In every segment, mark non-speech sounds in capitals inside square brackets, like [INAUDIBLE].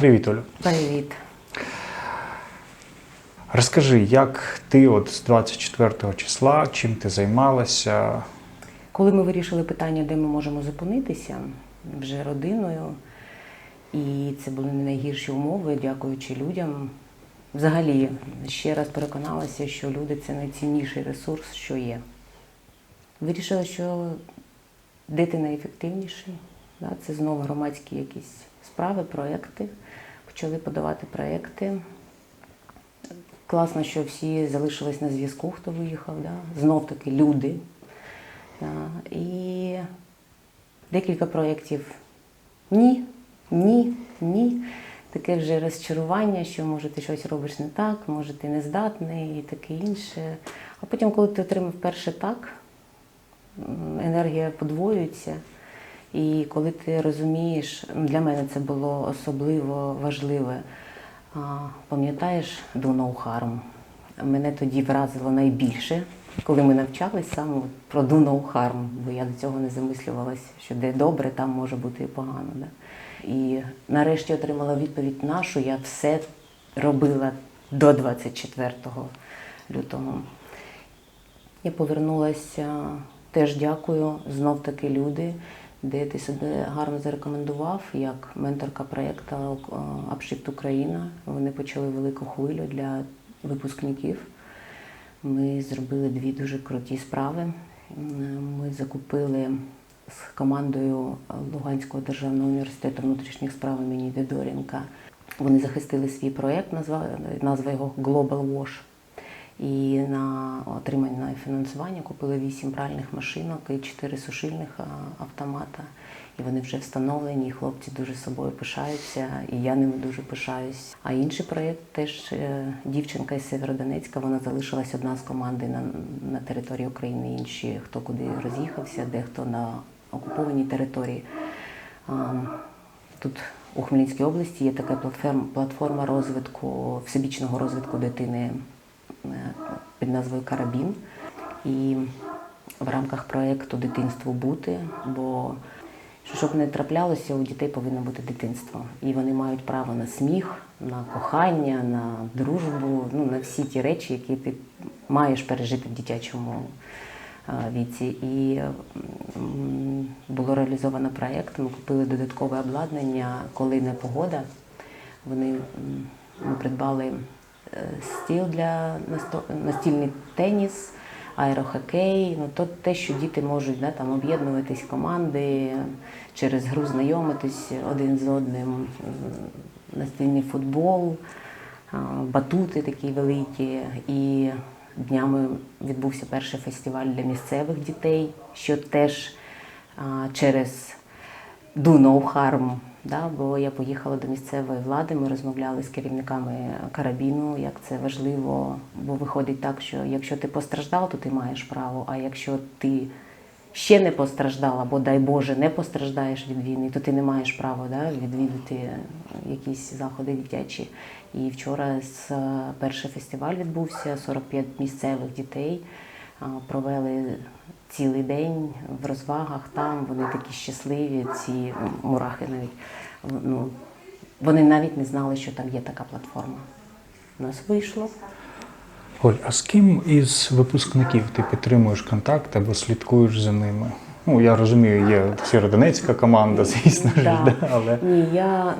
Привіт, Олю. Привіт. Розкажи, як ти от з 24 числа, чим ти займалася? Коли ми вирішили питання, де ми можемо зупинитися вже родиною, і це були не найгірші умови, дякуючи людям. Взагалі, ще раз переконалася, що люди це найцінніший ресурс, що є. Вирішила, що де ти найефективніший. Це знову громадські якісь справи, проекти. Почали подавати проекти. Класно, що всі залишились на зв'язку, хто виїхав. Да? Знов таки люди. Да? І декілька проєктів ні, ні, ні. Таке вже розчарування, що може ти щось робиш не так, може ти не здатний і таке інше. А потім, коли ти отримав перше так, енергія подвоюється. І коли ти розумієш, для мене це було особливо важливе. Пам'ятаєш Do No Harm? Мене тоді вразило найбільше, коли ми навчались саме про Do No Harm, бо я до цього не замислювалася, що де добре, там може бути і погано. Да? І нарешті отримала відповідь нашу, я все робила до 24 лютого. Я повернулася, теж дякую, знов таки люди, де ти себе гарно зарекомендував як менторка проєкту е, Upshift Україна. Вони почали велику хвилю для випускників. Ми зробили дві дуже круті справи. Ми закупили з командою Луганського державного університету внутрішніх справ імені Дедоренка. Вони захистили свій проєкт, назва, назва його Global Wash. І на отримання фінансування купили вісім пральних машинок і чотири сушильних автомата. І вони вже встановлені, і хлопці дуже собою пишаються, і я ними дуже пишаюсь. А інший проєкт теж е, дівчинка із Северодонецька, вона залишилась одна з команди на, на території України, інші хто куди роз'їхався, дехто на окупованій території. Тут у Хмельницькій області є така платформа, розвитку, всебічного розвитку дитини під назвою Карабін. І в рамках проєкту Дитинство бути, бо що щоб не траплялося, у дітей повинно бути дитинство. І вони мають право на сміх, на кохання, на дружбу, ну, на всі ті речі, які ти маєш пережити в дитячому е, віці. І було реалізовано проєкт. Ми купили додаткове обладнання, коли не погода. Вони ми придбали е, стіл для настільний теніс, аерохокей. Ну то те, що діти можуть да, там об'єднуватись команди, через гру знайомитись один з одним, настільний футбол, батути такі великі. І днями відбувся перший фестиваль для місцевих дітей, що теж через Do No Harm, да, бо я поїхала до місцевої влади, ми розмовляли з керівниками карабіну, як це важливо, бо виходить так, що якщо ти постраждав, то ти маєш право, а якщо ти ще не постраждав, або дай Боже, не постраждаєш від війни, то ти не маєш права да, відвідати якісь заходи дитячі. І вчора е, перший фестиваль відбувся, 45 місцевих дітей провели цілий день в розвагах там. Вони такі щасливі, ці мурахи навіть. Ну, вони навіть не знали, що там є така платформа. У нас вийшло. Оль, а з ким із випускників ти підтримуєш контакт або слідкуєш за ними? Ну, я розумію, є Сєвєродонецька команда, звісно ж, Да. але Ні, я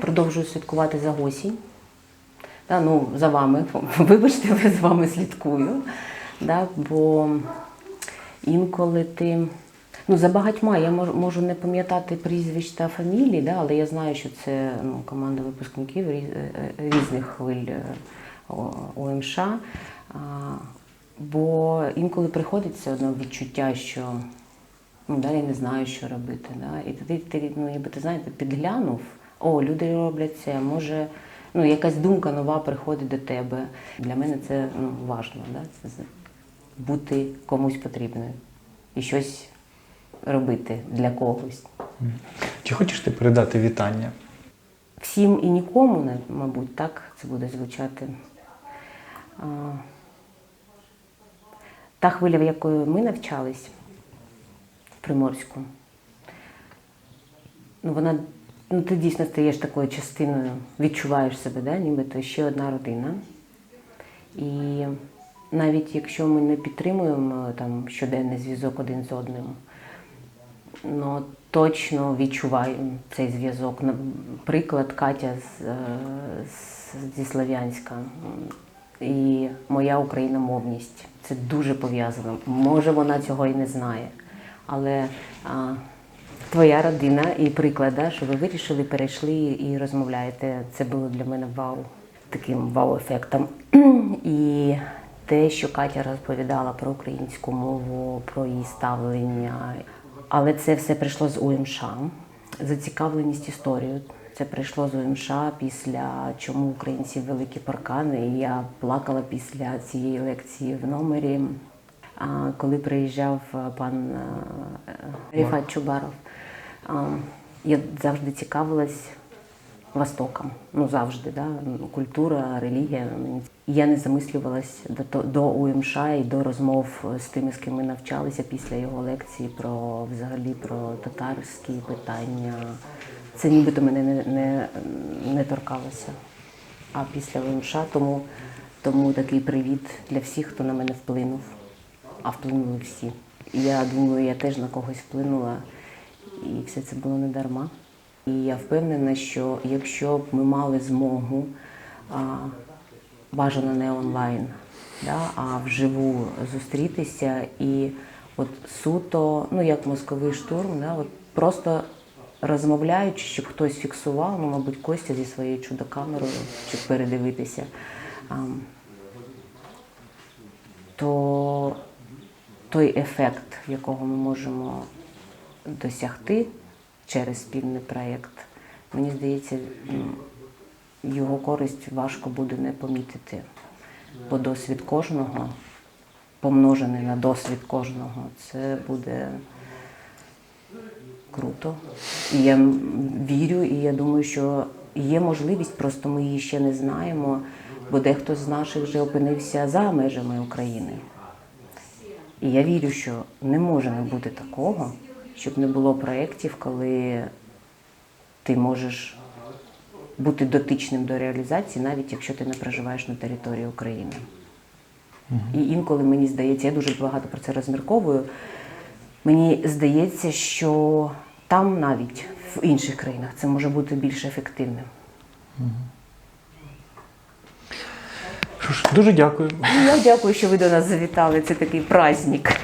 продовжую слідкувати за госінь. Да, ну, за вами. [LAUGHS] Вибачте, але з вами слідкую. Да, бо інколи ти. Ну, за багатьма я можу, не пам'ятати прізвищ та фамілій, да, але я знаю, що це ну, команда випускників е, е, різних хвиль е, ОМШ. Бо інколи приходить все одно відчуття, що ну, далі не знаю, що робити. Да? І тоді ти, ну, якби ти знаєте, підглянув, о, люди роблять це, може, ну, якась думка нова приходить до тебе. Для мене це ну, важливо, да? Бути комусь потрібною і щось робити для когось. чи хочеш ти передати вітання? Всім і нікому, мабуть, так це буде звучати. Та хвиля, в якої ми навчались в Приморську, ну, вона ну, ти дійсно стаєш такою частиною, відчуваєш себе, да? нібито ще одна родина. І навіть якщо ми не підтримуємо е, там щоденний зв'язок один з одним, ну точно відчуваємо цей зв'язок. Наприклад, Катя з, е, з, зі Слов'янська і моя україномовність. Це дуже пов'язано. Може, вона цього і не знає. Але а, твоя родина і приклад, да, що ви вирішили, перейшли і розмовляєте. Це було для мене вау, таким вау-ефектом. [CLEARS THROAT] І те, що Катя розповідала про українську мову, про її ставлення. Але це все прийшло з УМШ. Зацікавленість історією. Це прийшло з УМШ після чому українці великі паркани. І я плакала після цієї лекції в номері. Коли приїжджав е, пан е, Ріфат Чубаров, я завжди цікавилась Востоком. Ну завжди, да? культура, релігія. Я не замислювалась до, до УМШ і до розмов з тими, з ким ми навчалися після його лекції про взагалі про татарські питання. Це нібито мене не, не, не торкалося. А після УМШ тому, тому такий привіт для всіх, хто на мене вплинув. А вплинули всі. Я думаю, я теж на когось вплинула, і все це було не дарма. І я впевнена, що якщо б ми мали змогу, а, бажано не онлайн, да, а вживу зустрітися і от суто, ну як мозковий штурм, да, от просто розмовляючи, щоб хтось фіксував, ну, мабуть, Костя зі своєю чудокамерою, щоб передивитися. А, то той ефект, якого ми можемо досягти через спільний проєкт, мені здається, його користь важко буде не помітити. Бо досвід кожного, помножений на досвід кожного, це буде круто. І я вірю, і я думаю, що є можливість, просто ми її ще не знаємо, бо дехто з наших вже опинився за межами України. І я вірю, що не може не бути такого, щоб не було проєктів, коли ти можеш бути дотичним до реалізації, навіть якщо ти не проживаєш на території України. І інколи мені здається, я дуже багато про це розмірковую. Мені здається, що там навіть в інших країнах це може бути більш ефективним. Що ж, дуже дякую. Я дякую, що ви до нас завітали. Це такий праздник.